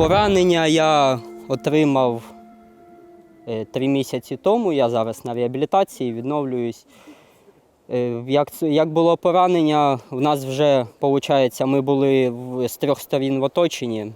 Поранення я отримав е, три місяці тому. Я зараз на реабілітації, відновлююсь. Е, Як, як було поранення, в нас вже, виходить, ми були з трьох сторін в оточенні.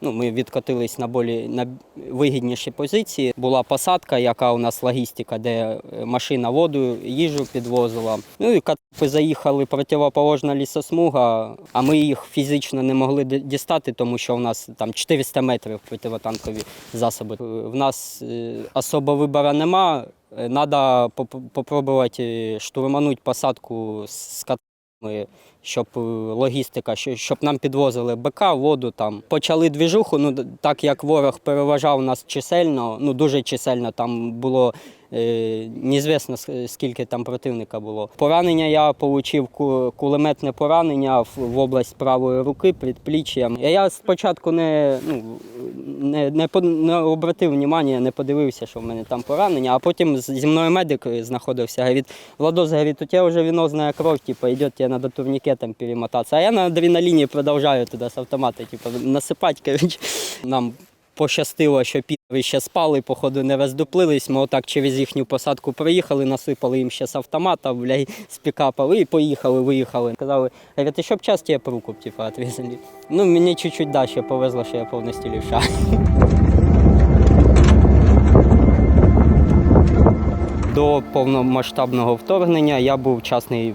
Ну, ми відкотились на болі на вигідніші позиції. Була посадка, яка у нас логістика, де е, машина воду, їжу підвозила. Ну і катапи заїхали противоположна лісосмуга, а ми їх фізично не могли дістати, тому що у нас там 400 метрів противотанкові засоби. Е, В нас е, особо вибору нема. Треба спробувати штурманути посадку з катами, щоб е, логістика, щоб нам підвозили БК, воду там. Почали двіжуху, ну так як ворог переважав нас чисельно, ну дуже чисельно, там було е, неізвісно скільки там противника було. Поранення я отримав кулеметне поранення в, область правої руки, предпліччя. Я спочатку не, ну, не, не, не обратив увагу, не подивився, що в мене там поранення, а потім зі мною медик знаходився. Говорить, Владос, говорит, у тебя уже венозная кровь, типа, идет, тебе надо турникетом перемотаться. А я на адреналине продолжаю туда с автомата, типа, насыпать, короче. Нам пощастило, що підери ще спали, походу не роздуплились. Ми отак через їхню посадку приїхали, насипали їм ще з автомата, з пікапа, і поїхали, виїхали. Казали, говорять, щоб час тебе руку, типа, отрізали. Ну, мені чуть-чуть да, повезло, що я повністю лівша. До повномасштабного вторгнення я був частний, е,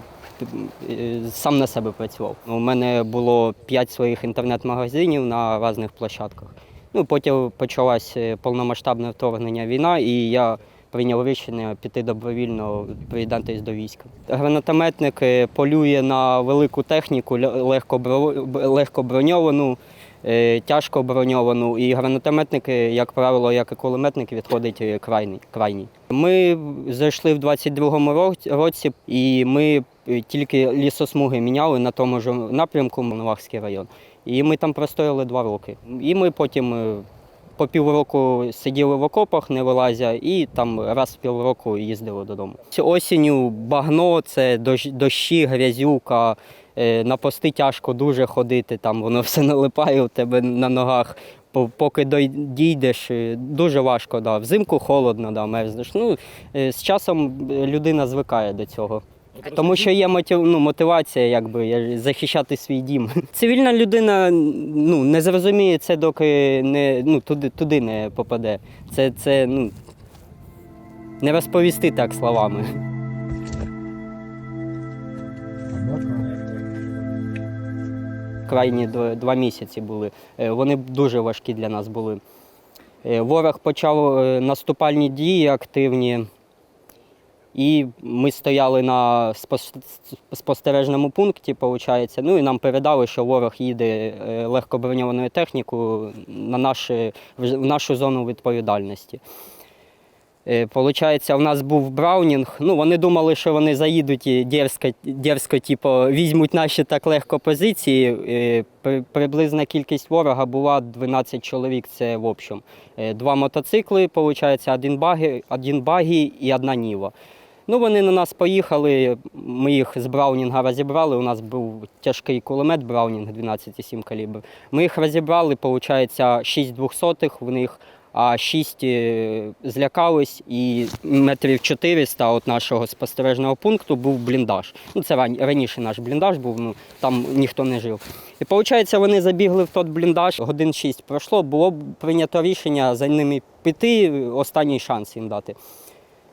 сам на себе працював. У мене було 5 своїх інтернет-магазинів на різних площадках. Ну, потім почалось е, повномасштабне вторгнення війна, і я прийняв рішення піти добровільно приєднатись до війська. Гранатометник е, полює на велику техніку, легко броньовану, е, тяжко броньовану. І гранатометники, як правило, як і кулеметники, відходить е, крайній. Ми зайшли в 22-му році, і ми е, тільки лісосмуги міняли на тому ж напрямку Монвахський район. І ми там простояли два роки. І ми потім е, по півроку сиділи в окопах, не вилазя, і там раз в півроку їздили додому. Осінню багно, це дощ- дощі, грязюка. е, На пости тяжко дуже ходити, там воно все налипає у тебе на ногах. Поки дійдеш, е, дуже важко. Да. Взимку холодно, да, мерзнеш. Ну, з часом людина звикає до цього. Тому що є мотив, ну, мотивація якби, захищати свій дім. Цивільна людина ну, не зрозуміє це, доки не, ну, туди, туди не попаде. Це, це ну, не розповісти так словами. Крайні два, місяці були. Е, Вони дуже важкі для нас були. Е, Ворог почав е, наступальні дії активні. І ми стояли на спостережному пункті, виходить. Ну і нам передали, що ворог їде е, легкоброньованою технікою на наші, в нашу зону відповідальності. Е, Получається, у нас був Браунінг. Ну, вони думали, що вони заїдуть дерзко, дерзко типу, візьмуть наші так легко позиції. Е, Приблизна кількість ворога була 12 чоловік, це в общем. Два мотоцикли, виходить, один багі, один багі і одна ніва. Ну, вони на нас поїхали, ми їх з Браунінга розібрали. У нас був тяжкий кулемет Браунінг 12,7 калібр. Ми їх розібрали, виходить, 6 двохсотих в них, а 6 злякались, і метрів 400 від нашого спостережного пункту був бліндаж. Ну, це раніше наш бліндаж був, ну, там ніхто не жив. І виходить, вони забігли в той бліндаж, годин 6 пройшло, було прийнято рішення за ними піти, останній шанс їм дати.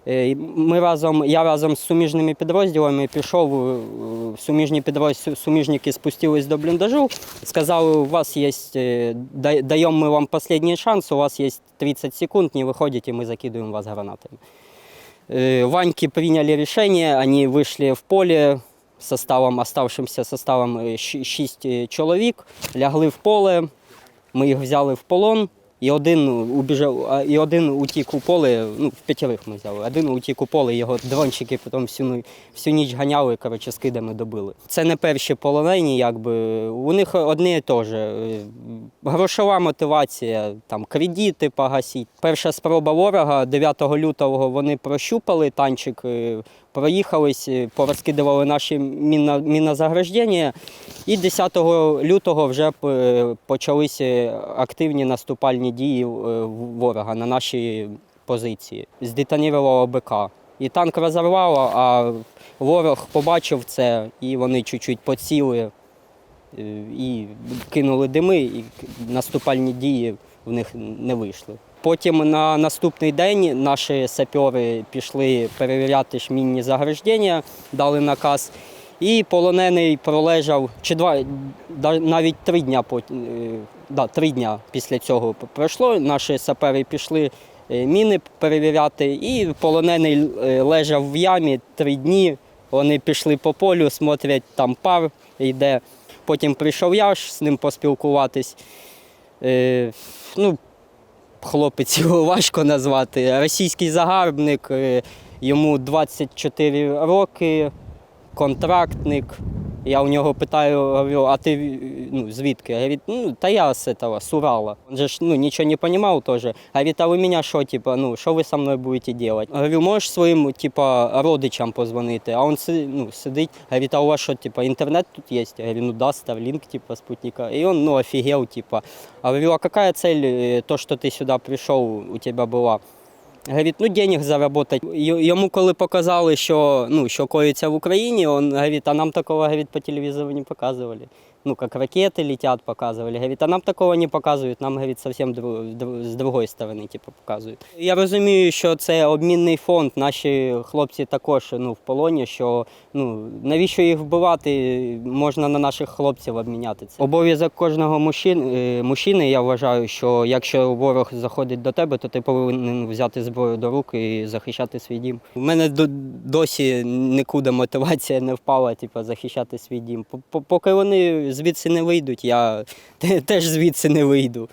Е, Ми разом, я разом з суміжними підрозділами пішов е, суміжні підрозділи, суміжники спустились до бліндажу, сказали, у вас є, е, даємо ми вам останній шанс, у вас є 30 секунд, не виходите, ми закидуємо вас гранатами. Ваньки приняли решение, они вышли в поле составом, оставшимся составом 6 чоловік, лягли в поле, ми їх взяли в полон, і один убіжав, і один утік у поле, ну, в п'ятерих ми взяли, один утік у поле, його дрончики потім всю, всю ніч ганяли, коротше, скидами добили. Це не перші полонені, якби, у них одне і те ж. е, Грошова мотивація, там, кредити погасіть. Перша спроба ворога 9 лютого вони прощупали танчик, е, проїхались, е, порозкидували наші мінозаграждення. І 10 лютого вже е, почалися активні наступальні дії е, ворога на наші позиції. Здетонувало БК. І танк розірвало, а ворог побачив це, і вони чуть-чуть поціли і кинули дими, і наступальні дії в них не вийшли. Потім на наступний день наші сапери пішли перевіряти ж мінні заграждення, дали наказ. І полонений пролежав чи два навіть три дня е, да, три дня після цього пройшло. Наші сапери пішли е, міни перевіряти, і полонений е, лежав в ямі три дні. Вони пішли по полю, смотрять, там пар йде. Потім прийшов я з ним поспілкуватись. Ну, хлопець його важко назвати. Російський загарбник, е, йому 24 роки, контрактник. Я у нього питаю, говорю, а ти е, ну, звідки? Говорить, ну, та я з этого, с Урала. Он же ж, ну, ничего не понимал тоже. Говорит, а вы меня что, типа, ну, что вы со мной будете делать? Говорю, можешь своим, типа, родичам позвонити? А он си- ну, сидить, говорит, а у вас что, типа, интернет тут есть? Я говорю, ну да, Starlink, типа, спутника. И он, ну, офигел, типа. А говорю, а какая цель, э, то, что ты сюда пришел, у тебя была? Говорить, ну денег заработать. Йому коли показали, що, ну, що коїться в Україні, він говорить, а нам такого говорить, по телевізору не показували. Ну, как ракеты летят, показывали. Говорит, а нам такого не показують, нам, говорить, совсем дру- з другої сторони, типу, показують. Я розумію, що це обмінний фонд. Наші хлопці також ну, в полоні, що ну, навіщо їх вбивати, можна на наших хлопців обміняти це. Обов'язок кожного мужчин, е, мужчини, я вважаю, що якщо ворог заходить до тебе, то ти повинен взяти зброю до рук і захищати свій дім. У мене до- досі нікуди мотивація не впала, типу, захищати свій дім. Поки вони звідси не вийдуть, я теж звідси не вийду.